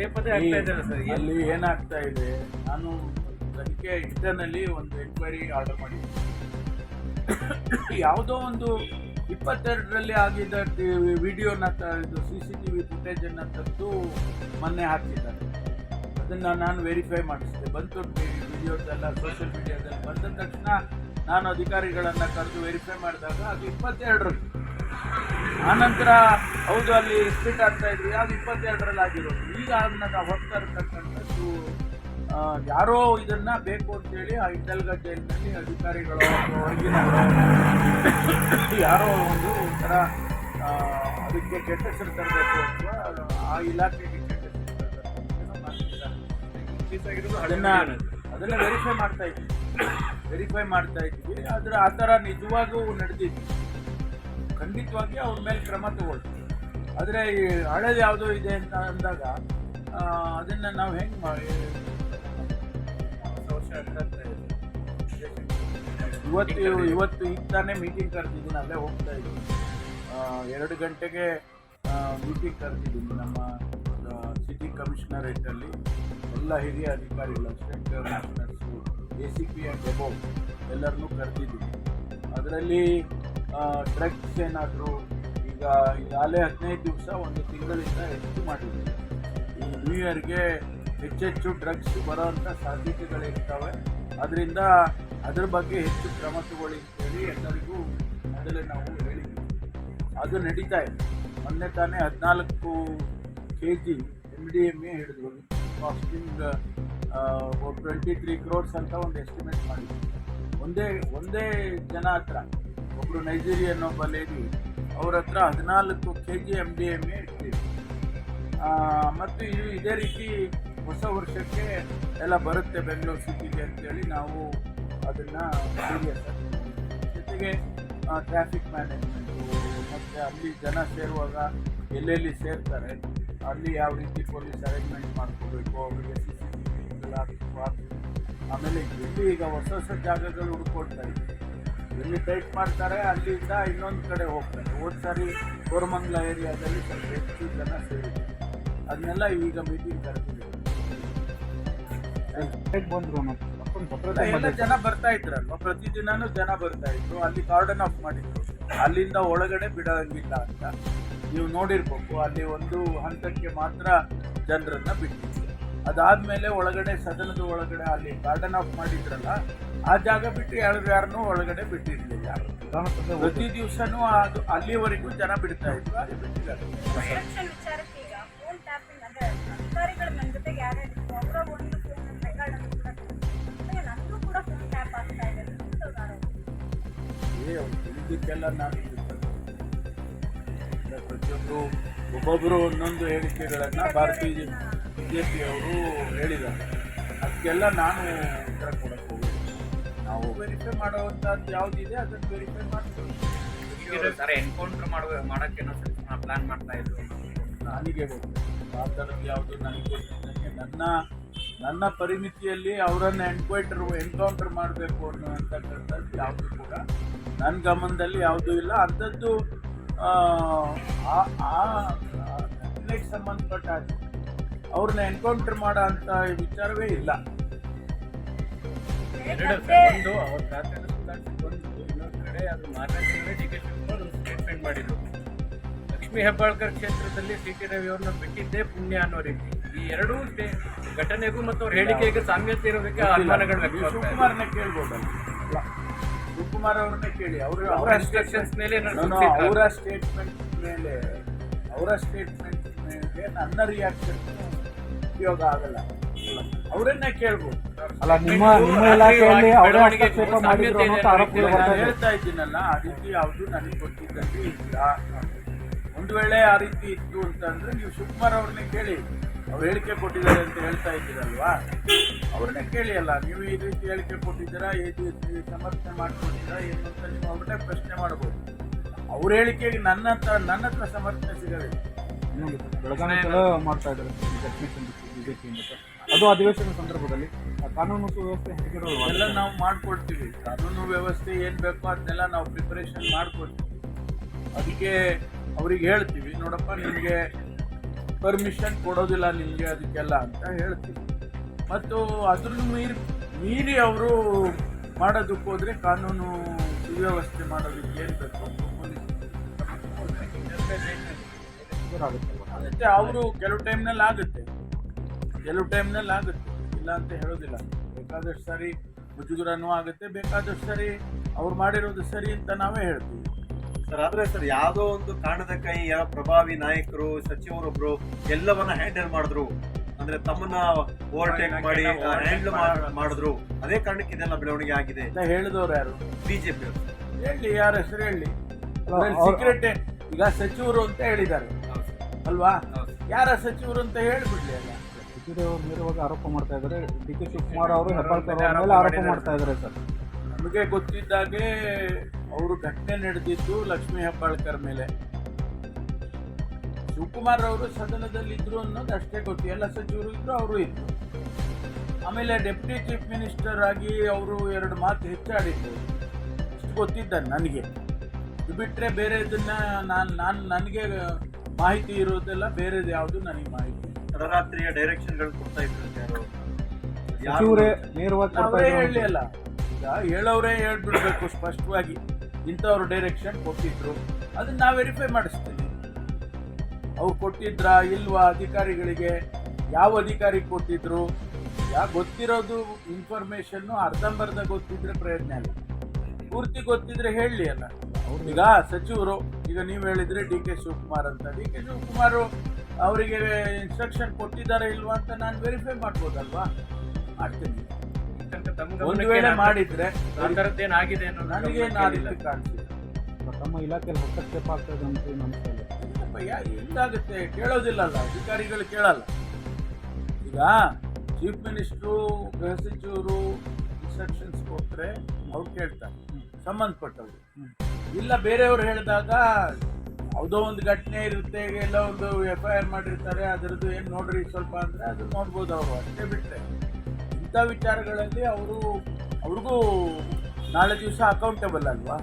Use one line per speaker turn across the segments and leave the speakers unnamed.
ಅಲ್ಲಿ ಏನಾಗ್ತಾ ಇದೆ? ನಾನು ಅದಕ್ಕೆ ಇಂಟರ್ನಲ್ಲಿ ಒಂದು ಎನ್ಕ್ವೈರಿ ಆರ್ಡರ್ ಮಾಡಿದ್ದೆ. ಯಾವುದೋ ಒಂದು ಇಪ್ಪತ್ತೆರಡರಲ್ಲಿ ಆಗಿದ್ದ ವಿಡಿಯೋನ ಇದು ಸಿ ಸಿ ಟಿ ವಿ ಫುಟೇಜನ್ನು ತಂದು ಮೊನ್ನೆ ಹಾಕಿದ್ದಾರೆ ಅದನ್ನು ನಾನು ವೆರಿಫೈ ಮಾಡಿಸಿದೆ. ಬಂತು ವಿಡಿಯೋದೆಲ್ಲ ಸೋಷಿಯಲ್ ಮೀಡಿಯಾದಲ್ಲಿ ಬಂದ ತಕ್ಷಣ ನಾನು ಅಧಿಕಾರಿಗಳನ್ನು ಕರೆದು ವೆರಿಫೈ ಮಾಡಿದಾಗ ಅದು ಇಪ್ಪತ್ತೆರಡರಲ್ಲಿ. ಆನಂತರ ಹೌದು ಅಲ್ಲಿ ಸ್ಪಿಟ್ ಆಗ್ತಾ ಇದ್ರು ಯಾವ್ದು ಇಪ್ಪತ್ತೆರಡರಲ್ಲಿ ಆಗಿರೋದು. ಈಗ ಅದನ್ನ ಹೋಗ್ತಾ ಇರ್ತಕ್ಕಂಥದ್ದು ಯಾರೋ ಇದನ್ನ ಬೇಕು ಅಂತೇಳಿ ಆ ಇಂಟಲ್ಗ ಜೈಲಿನಲ್ಲಿ ಅಧಿಕಾರಿಗಳು ಹೊರಗಿನವರು ಯಾರೋ ಒಂದು ಒಂಥರ ಅದಕ್ಕೆ ಕೆಟ್ಟ ಹೆಸರು ತರಬೇಕು ಅಥವಾ ಆ ಇಲಾಖೆಗೆ ಕೆಟ್ಟ ಹೆಸರು ತರಬೇಕು ಅದನ್ನ ಅದನ್ನ ವೆರಿಫೈ ಮಾಡ್ತಾ ಇದ್ವಿ. ವೆರಿಫೈ ಮಾಡ್ತಾ ಇದ್ವಿ. ಆದ್ರೆ ಆ ಥರ ನಿಜವಾಗೂ ನಡೆದಿದ್ವಿ ಖಂಡಿತವಾಗಿ ಅವ್ರ ಮೇಲೆ ಕ್ರಮ ತಗೊಳ್ತೀವಿ. ಆದರೆ ಈ ಹಳೇದು ಯಾವುದೋ ಇದೆ ಅಂತ ಅಂದಾಗ ಅದನ್ನು ನಾವು ಹೆಂಗೆ ಮಾಡಿ ಇವತ್ತು ಇವತ್ತು ಈಗ ಮೀಟಿಂಗ್ ಕರೆದಿದ್ದೀನಿ, ಅಲ್ಲೇ ಹೋಗ್ತಾ ಇದ್ದೀನಿ. ಎರಡು ಗಂಟೆಗೆ ಮೀಟಿಂಗ್ ಕರೆದಿದ್ದೀನಿ ನಮ್ಮ ಸಿಟಿ ಕಮಿಷನರೇಟಲ್ಲಿ ಎಲ್ಲ ಹಿರಿಯ ಅಧಿಕಾರಿಗಳು state commissioners A C P and above ಎಲ್ಲರನ್ನೂ ಕರೆದಿದ್ದೀನಿ. ಅದರಲ್ಲಿ ಡ್ರಗ್ಸ್ ಏನಾದರೂ ಈಗ ಈಗಾಗಲೇ ಹದಿನೈದು ದಿವಸ ಒಂದು ತಿಂಗಳಿಂದ ಹೆಚ್ಚು ಮಾಡಿದ್ದೀವಿ ಈ ನ್ಯೂ ಇಯರ್ಗೆ ಹೆಚ್ಚೆಚ್ಚು ಡ್ರಗ್ಸ್ ಬರೋವಂಥ ಸಾಧ್ಯತೆಗಳಿರ್ತವೆ. ಅದರಿಂದ ಅದ್ರ ಬಗ್ಗೆ ಹೆಚ್ಚು ಕ್ರಮ ತಗೊಳ್ಳಿ ಅಂತೇಳಿ ಎಲ್ಲರಿಗೂ ಮೊದಲೇ ನಾವು ಹೇಳಿದ್ವಿ. ಅದು ನಡೀತಾ ಇದೆ. ಮೊನ್ನೆ ತಾನೇ ಹದಿನಾಲ್ಕು K G M D M A ಹಿಡಿದ್ರು costing twenty three crores ಅಂತ ಒಂದು ಎಸ್ಟಿಮೇಟ್ ಮಾಡಿದ್ವಿ. ಒಂದೇ ಒಂದೇ ಜನ ಹತ್ರ ಒಬ್ಬರು ನೈಜೀರಿಯನ್ ಒಬ್ಬ ಲೇಡಿ ಅವ್ರ ಹತ್ರ ಹದಿನಾಲ್ಕು K G M D M A ಮತ್ತು ಇದು ಇದೇ ರೀತಿ ಹೊಸ ವರ್ಷಕ್ಕೆ ಎಲ್ಲ ಬರುತ್ತೆ ಬೆಂಗಳೂರು ಸಿಟಿಗೆ ಅಂತೇಳಿ ನಾವು ಅದನ್ನು ಸೀರಿಯಸ್ ಜೊತೆಗೆ ಟ್ರಾಫಿಕ್ ಮ್ಯಾನೇಜ್ಮೆಂಟು ಮತ್ತು ಅಲ್ಲಿ ಜನ ಸೇರುವಾಗ ಎಲ್ಲೆಲ್ಲಿ ಸೇರ್ತಾರೆ, ಅಲ್ಲಿ ಯಾವ ರೀತಿ ಪೊಲೀಸ್ ಅರೇಂಜ್ಮೆಂಟ್ ಮಾಡ್ಕೋಬೇಕು, ಅವರಿಗೆ ಸಿ ಸಿ ಟಿ ವಿ ಆಮೇಲೆ ಎಲ್ಲಿ ಈಗ ಹೊಸ ಹೊಸ ಜಾಗಗಳು ಹುಡ್ಕೊಳ್ತಾ ಇದ್ದೀವಿ ಎಲ್ಲಿ ಟೈಟ್ ಮಾಡ್ತಾರೆ ಅಲ್ಲಿಂದ ಇನ್ನೊಂದು ಕಡೆ ಹೋಗ್ತಾರೆ. ಹೋದ ಸಾರಿ ಕೋರಮಂಗ್ಲ ಏರಿಯಾದಲ್ಲಿ ಸ್ವಲ್ಪ ಹೆಚ್ಚು ಜನ ಸೇರಿದ್ರು. ಅದನ್ನೆಲ್ಲ ಈಗ ಮೀಟಿಂಗ್ ಕರೆದಿದ್ದೀವಿ
ಬಂದ್ರು
ಎಲ್ಲ ಜನ ಬರ್ತಾ ಇದ್ರಲ್ವ? ಪ್ರತಿದಿನನೂ ಜನ ಬರ್ತಾ ಇದ್ರು. ಅಲ್ಲಿ ಕಾರ್ಡನ್ ಆಫ್ ಮಾಡಿದ್ರು. ಅಲ್ಲಿಂದ ಒಳಗಡೆ ಬಿಡೋಂಗಿಲ್ಲ ಅಂತ. ನೀವು ನೋಡಿರ್ಬೇಕು ಅಲ್ಲಿ ಒಂದು ಹಂತಕ್ಕೆ ಮಾತ್ರ ಜನರನ್ನ ಬಿಟ್ಟಿದ್ರು. ಅದಾದ್ಮೇಲೆ ಒಳಗಡೆ ಸದನದ ಒಳಗಡೆ ಅಲ್ಲಿ ಗಾರ್ಡನ್ ಆಫ್ ಮಾಡಿದ್ರಲ್ಲ ಆ ಜಾಗ ಬಿಟ್ಟು ಯಾರು ಯಾರನ್ನೂ ಒಳಗಡೆ ಬಿಟ್ಟಿರ್ಲಿಲ್ಲ. ಪ್ರತಿ ದಿವಸನೂ ಅದು ಅಲ್ಲಿವರೆಗೂ ಜನ ಬಿಡ್ತಾ ಇದ್ರು ಅಲ್ಲಿ ಬಿಟ್ಟಿದ್ದಾರೆ.
ಎಲೆಕ್ಷನ್ ವಿಚಾರಕ್ಕೆ ಫೋನ್ ಟ್ಯಾಪಿಂಗ್ ಅಂದ್ರೆ ಅಧಿಕಾರಿಗಳು ನನ್ನ ಜೊತೆಗೆ ಯಾರ್ಯಾರು ಇದ್ರು ಒಂದು ಫೋನ್ ರೆಕಾರ್ಡ್ ಅನ್ನು ನಂದು ಕೂಡ ಫೋನ್ ಟ್ಯಾಪ್ ಆಗ್ತಾ ಇದೆ. ಅಂತ ಆರೋಪ.
ಏ ಅವ್ರು ನಾನು ಒಬ್ಬೊಬ್ಬರು ಒಂದೊಂದು ಹೇಳಿಕೆಗಳನ್ನು ಭಾರತೀಯ ಬಿಜೆಪಿ ಅವರು ಹೇಳಿದ್ದಾರೆ. ಅದಕ್ಕೆಲ್ಲ ನಾನು ಉತ್ತರ ಕೊಡಕ್ಕೆ ಹೋಗಿ ನಾವು ವೆರಿಫೈ ಮಾಡುವಂಥದ್ದು ಯಾವುದಿದೆ ಅದನ್ನು ವೆರಿಫೈ ಮಾಡ್ತೀವಿ.
ಸರ್ ಎನ್ಕೌಂಟರ್ ಮಾಡುವ ಮಾಡಕ್ಕೆ ಪ್ಲಾನ್ ಮಾಡ್ತಾ ಇದ್ರು
ನನಗೆ ಗೊತ್ತು ಆ ಥರದ್ದು ಯಾವುದು ನನಗೆ ಗೊತ್ತಿದ್ದಂಗೆ ನನ್ನ ನನ್ನ ಪರಿಮಿತಿಯಲ್ಲಿ ಅವರನ್ನು ಎನ್ಕ್ವೈಟರ್ ಎನ್ಕೌಂಟರ್ ಮಾಡಬೇಕು ಅನ್ನುವಂಥಕ್ಕಂಥದ್ದು ಯಾವುದು ಕೂಡ ನನ್ನ ಗಮನದಲ್ಲಿ ಯಾವುದೂ ಇಲ್ಲ. ಅಂಥದ್ದು ಆ ಸಂಬಂಧಪಟ್ಟ ಅವ್ರನ್ನ ಎನ್ಕೌಂಟರ್ ಮಾಡೋ ಅಂತ ವಿಚಾರವೇ ಇಲ್ಲ.
ಎರಡು ಒಂದು ಇನ್ನೊಂದು ಕಡೆ ಅದು ಟಿಕೆಟ್ ಒಂದು ಸ್ಟೇಟ್ಮೆಂಟ್ ಮಾಡಿದ್ರು. ಲಕ್ಷ್ಮೀ ಹೆಬ್ಬಾಳ್ಕರ್ ಕ್ಷೇತ್ರದಲ್ಲಿ ಸಿ ಟಿ ರವಿ ಅವ್ರನ್ನ ಬಿಟ್ಟಿದ್ದೇ ಪುಣ್ಯ ಅನ್ನೋ ರೀತಿ. ಈ ಎರಡೂ ಘಟನೆಗೂ ಮತ್ತು ಅವ್ರ ಹೇಳಿಕೆಗೆ ಸಾಮ್ಯತೆ ಇರೋದಕ್ಕೆ ಅನುಮಾನಗಳು
ಶಿವಕುಮಾರ್ನ ಕೇಳ್ಬೋದಲ್ಲ. ಶಿವಕುಮಾರ್ ಅವ್ರನ್ನ ಕೇಳಿ. ಅವರು
ಅವರ
ಅವರ
ಇನ್ಸ್ಟ್ರಕ್ಷನ್ಸ್ ಮೇಲೆ
ನಾನು ಅವರ ಸ್ಟೇಟ್ಮೆಂಟ್ ಮೇಲೆ ಅವರ ಸ್ಟೇಟ್ಮೆಂಟ್ ಮೇಲೆ ನನ್ನ ರಿಯಾಕ್ಷನ್ ಉಪಯೋಗ ಆಗಲ್ಲ. ಅವರನ್ನೇ ಕೇಳ್ಬೋದು.
ಅಲ್ಲ ನಿಮ್ಮ ನಿಮ್ಮ ಇಲಾಖೆಯಲ್ಲಿ ಅವರೇ ಹಸ್ತಕ್ಷೇಪ ಮಾಡಿದ್ರು ಅನ್ನೋ ಆರೋಪ
ನಾನು ಹೇಳ್ತಾ ಇದ್ದೀನಲ್ಲ ಆ ರೀತಿ ಯಾವುದು ನನಗೆ ಗೊತ್ತಿದ್ದಲ್ಲಿ ಇಲ್ಲ. ಒಂದು ವೇಳೆ ಆ ರೀತಿ ಇತ್ತು ಅಂತಂದ್ರೆ ನೀವು ಶಿವಕುಮಾರ್ ಅವ್ರನ್ನೇ ಕೇಳಿ. ಅವ್ರು ಹೇಳಿಕೆ ಕೊಟ್ಟಿದ್ದಾರೆ ಅಂತ ಹೇಳ್ತಾ ಇದ್ದೀರಲ್ವಾ? ಅವ್ರನ್ನೇ ಕೇಳಿ ಅಲ್ಲ. ನೀವು ಈ ರೀತಿ ಹೇಳಿಕೆ ಕೊಟ್ಟಿದ್ದೀರಾ ಈ ರೀತಿ ಸಮರ್ಥನೆ ಮಾಡ್ಕೊಟ್ಟಿದ್ದೀರಾ ಏನು ಅಂತ ನೀವು ಅವ್ರನ್ನೇ ಪ್ರಶ್ನೆ ಮಾಡ್ಬೋದು. ಅವ್ರ ಹೇಳಿಕೆಗೆ ನನ್ನ ಹತ್ರ ನನ್ನ ಹತ್ರ ಸಮರ್ಥನೆ ಸಿಗಲಿಲ್ಲ.
ಇನ್ನೊಂದು ಬೆಳಗಾವಿ ಕಡೆ ಮಾಡ್ತಾ ಇದ್ದಾರೆ. ಘಟನೆ ಅನ್ನೋದು ಅದು ಅಧಿವೇಶನ ಸಂದರ್ಭದಲ್ಲಿ. ಆ ಕಾನೂನು ಸುವ್ಯವಸ್ಥೆ
ಎಲ್ಲ
ಹೆಸರು
ನಾವು ಮಾಡ್ಕೊಡ್ತೀವಿ. ಕಾನೂನು ವ್ಯವಸ್ಥೆ ಏನು ಬೇಕೋ ಅದನ್ನೆಲ್ಲ ನಾವು ಪ್ರಿಪರೇಷನ್ ಮಾಡಿಕೊಡ್ತೀವಿ. ಅದಕ್ಕೆ ಅವ್ರಿಗೆ ಹೇಳ್ತೀವಿ ನೋಡಪ್ಪ ನಿಮಗೆ ಪರ್ಮಿಷನ್ ಕೊಡೋದಿಲ್ಲ ನಿಮಗೆ ಅದಕ್ಕೆಲ್ಲ ಅಂತ ಹೇಳ್ತೀವಿ. ಮತ್ತು ಅದ್ರ ಮೀರಿ ಮೀರಿ ಅವರು ಮಾಡೋದಕ್ಕೆ ಹೋದರೆ ಕಾನೂನು ಸುವ್ಯವಸ್ಥೆ ಮಾಡೋದಕ್ಕೆ ಏನು ಬೇಕೋ
ಅದಕ್ಕೆ
ಆಗುತ್ತೆ. ಅವರು ಕೆಲವು ಟೈಮ್ನಲ್ಲಿ ಆಗುತ್ತೆ. ಕೆಲವು ಟೈಮ್ನಲ್ಲಿ ಆಗುತ್ತೆ. ಇಲ್ಲ ಅಂತ ಹೇಳೋದಿಲ್ಲ. ಬೇಕಾದಷ್ಟು ಸರಿ ಮುಜುಗರನೂ ಆಗುತ್ತೆ ಬೇಕಾದಷ್ಟು ಸರಿ ಅವ್ರು ಮಾಡಿರೋದು ಸರಿ ಅಂತ ನಾವೇ ಹೇಳ್ತೀವಿ.
ಸರ್ ಆದ್ರೆ ಸರ್ ಯಾವುದೋ ಒಂದು ಕಾರಣದ ಕೈ ಯಾವ ಪ್ರಭಾವಿ ನಾಯಕರು ಸಚಿವರೊಬ್ರು ಎಲ್ಲವನ್ನ ಹ್ಯಾಂಡಲ್ ಮಾಡಿದ್ರು. ಅಂದ್ರೆ ತಮ್ಮನ್ನ ಓವರ್ಟೇಕ್ ಮಾಡಿ ಹ್ಯಾಂಡಲ್ ಮಾಡಿದ್ರು. ಅದೇ ಕಾರಣಕ್ಕೆ ಇದೆಲ್ಲ ಬೆಳವಣಿಗೆ ಆಗಿದೆ.
ಅಂತ ಹೇಳಿದವರು ಯಾರು?
ಬಿಜೆಪಿ
ಹೇಳಿ ಯಾರ ಹೆಸರು ಹೇಳಿ? ಸೀಕ್ರೆಟ್ ಈಗ ಸಚಿವರು ಅಂತ ಹೇಳಿದ್ದಾರೆ. ಅಲ್ವಾ. ಯಾರ ಸಚಿವರು ಅಂತ ಹೇಳ್ಬಿಡ್ಲಿ ಅಲ್ಲ?
ಅವರು ಆರೋಪ ಮಾಡ್ತಾ ಇದ್ದಾರೆ. ಡಿ ಕೆ ಶಿವಕುಮಾರ್ ಅವರು ಹೆಬ್ಬಾಳ್ಕರ್ ಅವ್ರ ಮೇಲೆ ಆರೋಪ ಮಾಡ್ತಾ ಇದ್ದಾರೆ ಸರ್.
ನಮಗೆ ಗೊತ್ತಿದ್ದಾಗೆ ಅವರು ಘಟನೆ ನಡೆದಿದ್ದು ಲಕ್ಷ್ಮೀ ಹೆಬ್ಬಾಳ್ಕರ್ ಮೇಲೆ. ಶಿವಕುಮಾರ್ ಅವರು ಸದನದಲ್ಲಿ ಇದ್ರು ಅನ್ನೋದು ಅಷ್ಟೇ ಗೊತ್ತು. ಎಲ್ಲ ಸಚಿವರು ಇದ್ರು ಅವರು ಇದ್ರು. ಆಮೇಲೆ ಡೆಪ್ಯೂಟಿ ಚೀಫ್ ಮಿನಿಸ್ಟರ್ ಆಗಿ ಅವರು ಎರಡು ಮಾತು ಹೆಚ್ಚಾಡಿದ್ದರು ಅಷ್ಟು ಗೊತ್ತಿದ್ದ ನನಗೆ. ಇದು ಬಿಟ್ಟರೆ ಬೇರೆ ಇದನ್ನ ನಾನು ನಾನು ನನಗೆ ಮಾಹಿತಿ ಇರೋದೆಲ್ಲ ಬೇರೆದು ಯಾವುದು ನನಗೆ ಮಾಹಿತಿ.
ತಡರಾತ್ರಿಯ ಡೈರೆಕ್ಷನ್ಗಳು ಕೊಡ್ತಾ ಇದ್ರು
ನೇರವಾಗಿ ಕೊಡ್ತಾ
ಅವರೇ ಹೇಳಿ ಅಲ್ಲ ಈಗ ಹೇಳೋರೇ ಹೇಳ್ಬಿಡ್ಬೇಕು ಸ್ಪಷ್ಟವಾಗಿ. ಇಂಥವ್ರು ಡೈರೆಕ್ಷನ್ ಕೊಟ್ಟಿದ್ರು. ಅದನ್ನ ನಾವು ವೆರಿಫೈ ಮಾಡಿಸ್ತೀವಿ. ಅವ್ರು ಕೊಟ್ಟಿದ್ರಾ ಇಲ್ವಾ ಅಧಿಕಾರಿಗಳಿಗೆ? ಯಾವ ಅಧಿಕಾರಿ ಕೊಟ್ಟಿದ್ರು? ಯಾ ಗೊತ್ತಿರೋದು ಇನ್ಫಾರ್ಮೇಶನ್ನು ಅರ್ಧಂಬರ್ಧ ಗೊತ್ತಿದ್ರೆ ಪ್ರಯತ್ನ ಇಲ್ಲ. ಪೂರ್ತಿ ಗೊತ್ತಿದ್ರೆ ಹೇಳಲಿ ಅಲ್ಲ. ಈಗ ಸಚಿವರು ಈಗ ನೀವು ಹೇಳಿದ್ರೆ ಡಿ ಕೆ ಶಿವಕುಮಾರ್ ಅಂತ. ಡಿ ಕೆ ಶಿವಕುಮಾರ್ ಅವರಿಗೆ ಇನ್ಸ್ಟ್ರಕ್ಷನ್ ಕೊಟ್ಟಿದ್ದಾರೆ ಇಲ್ವಾ ಅಂತ ನಾನು ವೆರಿಫೈ ಮಾಡ್ಬೋದಲ್ವಾ? ಮಾಡ್ತೀನಿ. ಒಂದು ವೇಳೆ ಮಾಡಿದ್ರೆ
ಆಗಿದೆ ಅನ್ನೋ
ನನಗೆ
ಗಮನಕ್ಕೆ
ಆ
ಏನಿಲ್ಲ.
ರೀತಿ ಕಾಣಿಸಿದೆ
ತಮ್ಮ ಇಲಾಖೆಯಲ್ಲಿ ಹಸ್ತಕ್ಷೇಪ ಆಗ್ತದೆ ಅಂತ ಏನು
ಕೇಳೋದಿಲ್ಲ ಅಲ್ಲ ಅಧಿಕಾರಿಗಳು ಕೇಳಲ್ಲ. ಈಗ ಚೀಫ್ ಮಿನಿಸ್ಟ್ರು ಗೃಹ ಸಚಿವರು ಇನ್ಸ್ಟ್ರಕ್ಷನ್ಸ್ ಕೊಟ್ಟರೆ ಅವ್ರು ಕೇಳ್ತಾರೆ ಸಂಬಂಧಪಟ್ಟವರು. ಇಲ್ಲ ಬೇರೆಯವ್ರು ಹೇಳಿದಾಗ ಯಾವುದೋ ಒಂದು ಘಟನೆ ಇರುತ್ತೆ, ಎಲ್ಲ ಒಂದು ಎಫ್ ಐ ಆರ್ ಮಾಡಿರ್ತಾರೆ, ಅದರದ್ದು ಏನು ನೋಡ್ರಿ ಸ್ವಲ್ಪ ಅಂದರೆ ಅದು ನೋಡ್ಬೋದು ಅವರು ಅಷ್ಟೇ ಬಿಟ್ಟರೆ ಇಂಥ ವಿಚಾರಗಳಲ್ಲಿ ಅವರು, ಅವ್ರಿಗೂ ನಾಳೆ ದಿವಸ ಅಕೌಂಟೇಬಲ್ ಅಲ್ವಾ?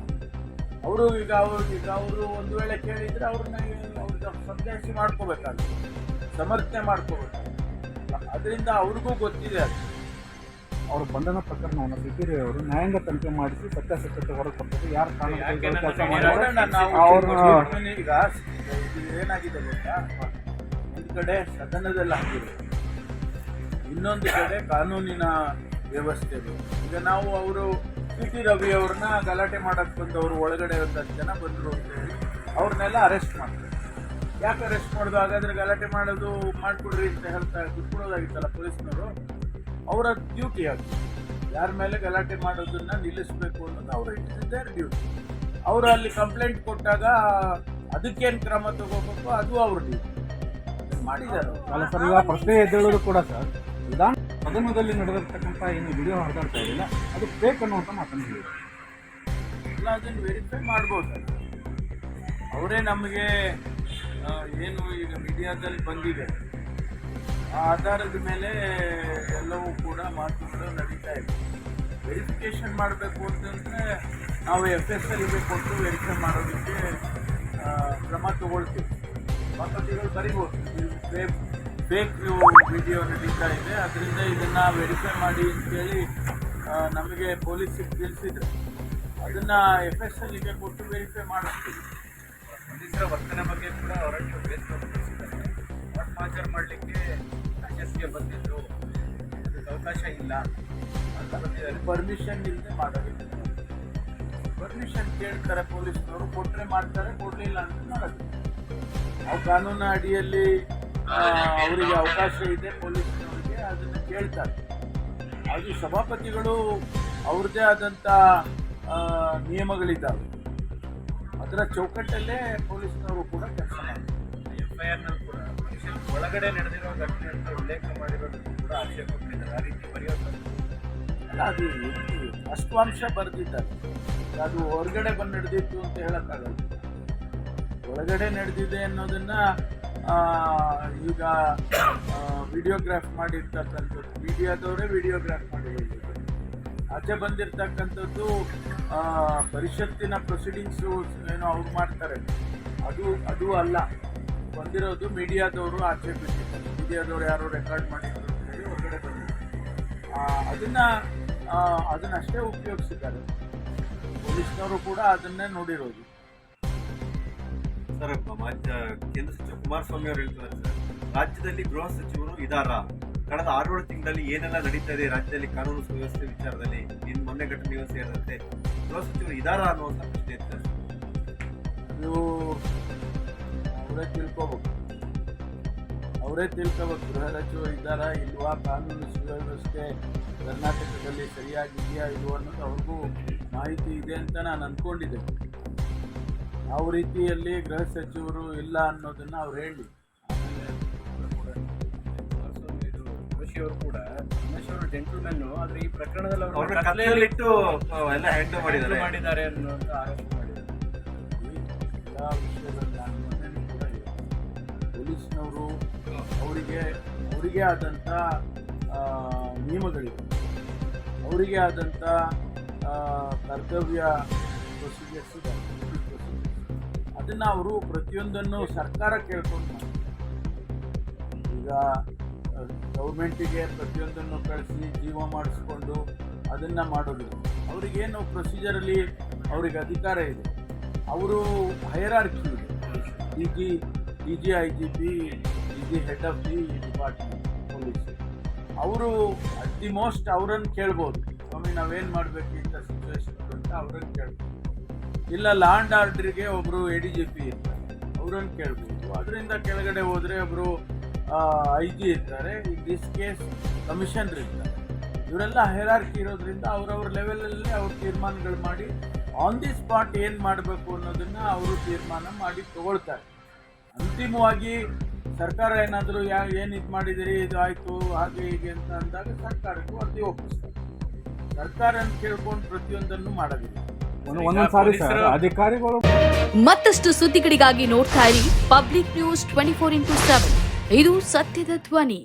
ಅವರು ಈಗ ಅವರು ಈಗ ಅವರು ಒಂದು ವೇಳೆ ಕೇಳಿದರೆ ಅವ್ರನ್ನ ಅವ್ರಿಗೆ ಸಂದೇಶ ಮಾಡ್ಕೋಬೇಕಾಗ್ತದೆ, ಸಮರ್ಥನೆ ಮಾಡ್ಕೋಬೇಕು ಅದರಿಂದ ಅವ್ರಿಗೂ ಗೊತ್ತಿದೆ ಅದು.
ಅವರ ಬಂಧನ ಪ್ರಕರಣವನ್ನು ಸಿದ್ದರಾಮಯ್ಯ ಅವರು ನ್ಯಾಯಾಂಗ ತನಿಖೆ ಮಾಡಿಸಿ ಸತ್ಯಾಸತ್ಯತೆ ಹೊರಗೆ ಕೊಟ್ಟದ್ದು. ಯಾರು ಕೆಲಸ
ಚುನಾವಣೆ ಈಗ. ಏನಾಗಿದೆ ಗೊತ್ತಾ? ಒಂದು ಕಡೆ ಸದನದಲ್ಲಿ ಹಾಕಿದೆ ಇನ್ನೊಂದು ಕಡೆ ಕಾನೂನಿನ ವ್ಯವಸ್ಥೆ ಇದೆ. ಈಗ ನಾವು ಅವರು ಸಿ ಟಿ ರವಿ ಅವ್ರನ್ನ ಗಲಾಟೆ ಮಾಡಕ್ಕೆ ಬಂದವರು ಒಳಗಡೆ ಒಂದಷ್ಟು ಜನ ಬಂದರು ಅಂತ ಹೇಳಿ ಅವ್ರನ್ನೆಲ್ಲ ಅರೆಸ್ಟ್ ಮಾಡ್ತಾರೆ. ಯಾಕೆ ಅರೆಸ್ಟ್ ಮಾಡೋದು? ಹಾಗಾದ್ರೆ ಗಲಾಟೆ ಮಾಡೋದು ಮಾಡಿಕೊಡ್ರಿ ಅಂತ ಹೇಳ್ತಾ ಕುತ್ಕೊಳ್ಳೋದಾಗಿತ್ತಲ್ಲ ಪೊಲೀಸ್ನವರು. ಅವರ ಡ್ಯೂಟಿ ಅದು. ಯಾರ ಮೇಲೆ ಗಲಾಟೆ ಮಾಡೋದನ್ನ ನಿಲ್ಲಿಸಬೇಕು ಅನ್ನೋದು ಅವರ ದೇರ್ ಡ್ಯೂಟಿ ಅವರು ಅಲ್ಲಿ ಕಂಪ್ಲೇಂಟ್ ಕೊಟ್ಟಾಗ ಅದಕ್ಕೇನು ಕ್ರಮ ತಗೋಬೇಕು ಅದು ಅವ್ರ ಡ್ಯೂಟಿ ಮಾಡಿದ್ದಾರೆ.
ಅಲ್ಲ ಸರ್ ಈಗ ಪ್ರಶ್ನೆ ಎದ್ದೇಳೋದು ಕೂಡ ಸರ್ ವಿಧಾನ ಸದನದಲ್ಲಿ ನಡೆದಿರ್ತಕ್ಕಂಥ ಏನು ವಿಡಿಯೋ ಹರಿದಾಡ್ತಾ ಇರಲಿಲ್ಲ ಅದು ಫೇಕ್ ಅನ್ನುವಂಥ ಮಾತನ್ನು
ಎಲ್ಲ ಅದನ್ನು ವೆರಿಫೈ ಮಾಡ್ಬೋದು. ಅವರೇ ನಮಗೆ ಏನು ಈಗ ಮೀಡಿಯಾದಲ್ಲಿ ಬಂದಿದೆ. ಆಧಾರದ ಮೇಲೆ ಎಲ್ಲವೂ ಕೂಡ ಮಾತುಗಳು ನಡೀತಾ ಇದೆ. ವೆರಿಫಿಕೇಷನ್ ಮಾಡಬೇಕು ಅಂತಂದರೆ ನಾವು ಎಫ್ ಎಸ್ ಎಲ್ಗೆ ಕೊಟ್ಟು ವೆರಿಫೈ ಮಾಡೋದಕ್ಕೆ ಕ್ರಮ ತಗೊಳ್ತೀವಿ. ಮಾತುಗಳು ಬರಿಬೋದು. ಫೇಕ್ ಫೇಕ್ ವಿಡಿಯೋ ನಡೀತಾ ಇದೆ. ಅದರಿಂದ ಇದನ್ನು ವೆರಿಫೈ ಮಾಡಿ ಅಂತೇಳಿ ನಮಗೆ ಪೊಲೀಸಿಗೆ ತಿಳಿಸಿದ್ರು. ಅದನ್ನು ಎಫ್ ಎಸ್ ಎಲ್ಗೆ ಕೊಟ್ಟು ವೆರಿಫೈ ಮಾಡಿಸ್ತೀವಿ
ಪೊಲೀಸರ ವರ್ತನೆ ಬಗ್ಗೆ ಕೂಡ ಅವರಷ್ಟು ಬೇಸರ ಪಡಿಸಿದ್ದಾರೆ ಮಾಡಲಿಕ್ಕೆ ಎಸ್ಗೆ ಬಂದಿದ್ರು, ಅದಕ್ಕೆ ಅವಕಾಶ ಇಲ್ಲ. ಅಂತ
ಪರ್ಮಿಷನ್ ಇಲ್ಲದೆ ಮಾಡೋದಿಲ್ಲ. ಪರ್ಮಿಷನ್ ಕೇಳ್ತಾರೆ ಪೊಲೀಸ್ನವರು ಕೊಟ್ಟರೆ ಮಾಡ್ತಾರೆ, ಕೊಡಲಿಲ್ಲ ಅಂತ ಮಾಡೋದು. ಆ ಕಾನೂನ ಅಡಿಯಲ್ಲಿ ಅವರಿಗೆ ಅವಕಾಶ ಇದೆ, ಪೊಲೀಸ್ನವರಿಗೆ ಅದನ್ನು ಕೇಳ್ತಾರೆ. ಅದು ಸಭಾಪತಿಗಳು ಅವ್ರದ್ದೇ ಆದಂಥ ನಿಯಮಗಳಿದ್ದಾವೆ. ಅದರ ಚೌಕಟ್ಟಲ್ಲೇ ಪೊಲೀಸ್ನವರು ಕೂಡ ಕೆಲಸ ಮಾಡ್ತಾರೆ.
ಎಫ್ ಒಳಗಡೆ ನಡೆದಿರೋ ಘಟನೆ ಉಲ್ಲೇಖ ಮಾಡಿರೋದಕ್ಕೂ ಕೂಡ ಆಕ್ಷೇಪ ಕೊಟ್ಟಿದ್ದಾರೆ. ಆ ರೀತಿ ಬರೆಯೋದು
ಅಲ್ಲ, ಅದು ಅಷ್ಟು ಅಂಶ ಬರೆದಿದ್ದಾರೆ ಅದು ಹೊರಗಡೆ ಬಂದು ನಡೆದಿತ್ತು ಅಂತ ಹೇಳಕ್ಕಾಗಲ್ಲ. ಒಳಗಡೆ ನಡೆದಿದೆ ಅನ್ನೋದನ್ನ ಈಗ ವಿಡಿಯೋಗ್ರಾಫ್ ಮಾಡಿರ್ತಕ್ಕಂಥದ್ದು, ಮೀಡಿಯಾದವರೇ ವಿಡಿಯೋಗ್ರಾಫ್ ಮಾಡಿರೋದು ಆಚೆ ಬಂದಿರತಕ್ಕಂಥದ್ದು ಪರಿಷತ್ತಿನ ಪ್ರೊಸೀಡಿಂಗ್ಸು ಏನೋ ಅವ್ರು ಮಾಡ್ತಾರೆ. ಅದು ಅದು ಅಲ್ಲ. ಬಂದಿರೋದು ಮೀಡಿಯಾದವರು ಆಕ್ಷೇಪಿಸಿದ್ದಾರೆ. ಮೀಡಿಯಾದವರು ಯಾರು ರೆಕಾರ್ಡ್ ಮಾಡಿದ್ರು ಅಂತ ಹೇಳಿ ಹೊರಗಡೆ ಬಂದಿದೆ ಅದನ್ನ ಅದನ್ನಷ್ಟೇ ಉಪಯೋಗಿಸಿದ್ದಾರೆ. ಪೊಲೀಸ್ನವರು ಕೂಡ ಅದನ್ನೇ ನೋಡಿರೋದು.
ಸರ್ ಕೇಂದ್ರ ಸಚಿವ ಕುಮಾರಸ್ವಾಮಿ ಅವರು ಹೇಳ್ತಾರೆ ಸರ್ ರಾಜ್ಯದಲ್ಲಿ ಗೃಹ ಸಚಿವರು ಇದಾರ? ಕಳೆದ ಆರೇಳು ತಿಂಗಳಲ್ಲಿ ಏನೆಲ್ಲ ನಡೀತಾ ಇದೆ ರಾಜ್ಯದಲ್ಲಿ ಕಾನೂನು ಸುವ್ಯವಸ್ಥೆ ವಿಚಾರದಲ್ಲಿ? ಇನ್ನು ಮೊನ್ನೆ ಘಟನೆ ಸೇರಿದಂತೆ ಗೃಹ ಸಚಿವರು ಇದಾರ ಅನ್ನುವಂಥ ಪ್ರಶ್ನೆ ಇತ್ತು ಸರ್.
ಅದು ಅವರೇ ತಿಳ್ಕೋಬೇಕು. ಅವರೇ ತಿಳ್ಕೋಬೇಕು. ಗೃಹ ಸಚಿವರು ಇದ್ದಾರಾ ಇಲ್ವಾ? ಕಾನೂನು ಸುವ್ಯವಸ್ಥೆ ಕರ್ನಾಟಕದಲ್ಲಿ ಸರಿಯಾಗಿದೆಯಾ ಇಲ್ವ ಅನ್ನೋದು ಅವ್ರಿಗೂ ಮಾಹಿತಿ ಇದೆ ಅಂತ ನಾನು ಅಂದ್ಕೊಂಡಿದ್ದೆ ಯಾವ ರೀತಿಯಲ್ಲಿ ಗೃಹ ಸಚಿವರು ಇಲ್ಲ ಅನ್ನೋದನ್ನ ಅವ್ರು ಹೇಳಿ.
ಅವರು ಕೂಡ ರಮೇಶ್ ಅವರು ಜೆಂಟಲ್ಮೆನ್ ಆದ್ರೆ ಈ ಪ್ರಕರಣದಲ್ಲಿ ಅವರು
ಕತ್ಲೆಯಲ್ಲಿಟ್ಟು ಎಲ್ಲ ಹ್ಯಾಂಡಲ್ ಮಾಡಿದ್ದಾರೆ.
ಮಾಡಿದ್ದಾರೆ ಅನ್ನುವಂತ ಆರೋಪ ಮಾಡಿದ್ದಾರೆ.
ಪೊಲೀಸ್ನವರು ಅವರಿಗೆ ಅವರಿಗೆ ಆದಂಥ ನಿಯಮಗಳಿವೆ. ಅವರಿಗೆ ಆದಂಥ ಕರ್ತವ್ಯ ಪ್ರೊಸೀಜರ್ಸ್ ಅದನ್ನು ಅವರು ಪ್ರತಿಯೊಂದನ್ನು ಸರ್ಕಾರ ಕೇಳ್ಕೊಂಡು. ಈಗ ಗೌರ್ಮೆಂಟಿಗೆ ಪ್ರತಿಯೊಂದನ್ನು ಕಳಿಸಿ ಜೀವ ಮಾಡಿಸ್ಕೊಂಡು ಅದನ್ನು ಮಾಡೋದಿಲ್ಲ ಅವರಿಗೇನು ಪ್ರೊಸೀಜರಲ್ಲಿ ಅವ್ರಿಗೆ ಅಧಿಕಾರ ಇದೆ. ಅವರು ಹೈರಾರ್ಕಿ ಇದೆ. G D G I G P D G head of the department police ಅವರು ಅಟ್ ದಿ ಮೋಸ್ಟ್ ಅವರನ್ನು ಕೇಳ್ಬೋದು. ಸ್ವಾಮಿ, ನಾವೇನು ಮಾಡಬೇಕು ಇಂಥ ಸಿಚುವೇಶನ್ ಅಂತ ಅವ್ರನ್ನು ಕೇಳ್ಬೋದು. ಇಲ್ಲ ಲಾಂಡ್ ಆರ್ಡ್ರಿಗೆ ಒಬ್ಬರು ಎ ಡಿ ಜಿ ಪಿ ಇರ್ತಾರೆ. ಅವ್ರನ್ನ ಕೇಳ್ಬೋದು. ಅದರಿಂದ ಕೆಳಗಡೆ ಹೋದರೆ ಒಬ್ಬರು ಐ ಜಿ ಇರ್ತಾರೆ ಇನ್ ದಿಸ್ ಕೇಸ್ ಕಮಿಷನರ್ ಇರ್ತಾರೆ. ಇವರೆಲ್ಲ ಹೈರಾರ್ಕಿ ಇರೋದ್ರಿಂದ ಅವ್ರವ್ರ ಲೆವೆಲಲ್ಲಿ ಅವ್ರು ತೀರ್ಮಾನಗಳು ಮಾಡಿ ಆನ್ ದಿ ಸ್ಪಾಟ್ ಏನು ಮಾಡಬೇಕು ಅನ್ನೋದನ್ನು ಅವರು ತೀರ್ಮಾನ ಮಾಡಿ ತಗೊಳ್ತಾರೆ. ಅಂತಿಮವಾಗಿ ಸರ್ಕಾರ ಏನಾದರೂ ಯಾ ಏನು ಇದು ಮಾಡಿದಿರಿ ಇದು ಆಯಿತು ಹಾಗೆ ಹೀಗೆ ಅಂತ ಅಂದಾಗ ಸರ್ಕಾರಕ್ಕೂ ಅರ್ಜಿ ಒಪ್ಪಿಸ್ತಾರೆ ಸರ್ಕಾರ ಕೇಳ್ಕೊಂಡು ಪ್ರತಿಯೊಂದನ್ನು ಮಾಡೋದಿಲ್ಲ
ಒಂದು ಒಂದೊಂದು ಸರ್ ಅಧಿಕಾರಿಗಳು
ಮತ್ತಷ್ಟು ಸುದ್ದಿಗಳಿಗಾಗಿ ನೋಡ್ತಾ ಇರಿ public news twenty four into seven. ಇದು ಸತ್ಯದ ಧ್ವನಿ.